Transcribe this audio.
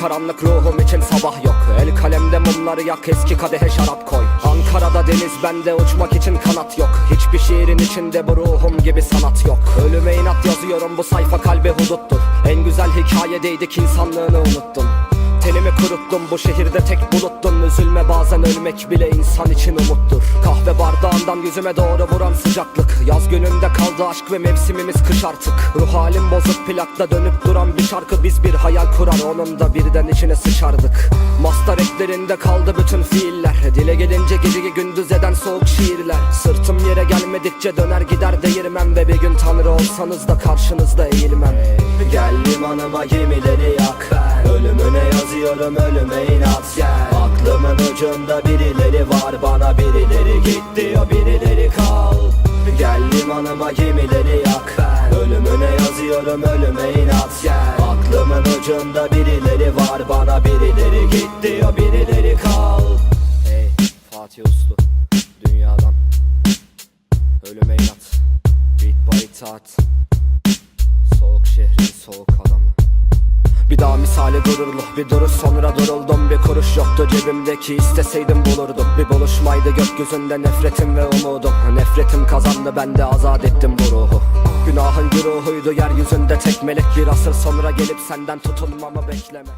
karanlık ruhum için sabah yok. El kalemde mumları yak eski kadehe şarap koy. Ankara'da deniz bende uçmak için kanat yok. Hiçbir şiirin içinde bu ruhum gibi sanat yok. Ölüme inat yazıyorum bu sayfa kalbe huduttur. En güzel hikayedeydik insanlığını unuttun Tenimi kuruttum bu şehirde tek buluttum Üzülme bazen ölmek bile insan için umuttur. Kahve bardağından yüzüme doğru vuran sıcaklık. Yaz kaldı aşk ve mevsimimiz kış artık. Ruh halim bozuk plakta dönüp duran bir şarkı Biz bir hayal kurar. Onun da birden içine sıçardık. Master eklerinde kaldı bütün fiiller. Dile gelince geceyi gündüz eden soğuk şiirler. Sırtım yere gelmedikçe döner gider değirmem Ve bir gün tanrı olsanız da karşınızda eğilmem. Gel limanıma gemileri yak. Ölümüne yazıyorum ölüme inat. Gel. Aklımın ucunda birileri var. Bana birileri git diyor birileri kal limanıma gemileri yak. Ölümüne yazıyorum ölüme inat. Gel Aklımın ucunda birileri var bana birileri git diyor birileri kal. Hey Fatih Uslu Dünyadan Ölüme inat. Beat by itaat daha misali gururlu. Bir duruş sonra duruldum. Bir kuruş yoktu cebimdeki. İsteseydim bulurdum. Bir buluşmaydı gökyüzünde nefretim ve umudum. Nefretim kazandı ben de azat ettim bu ruhu. Günahın güruhuydu yeryüzünde tek melek. Bir asır sonra gelip senden tutulmamı bekleme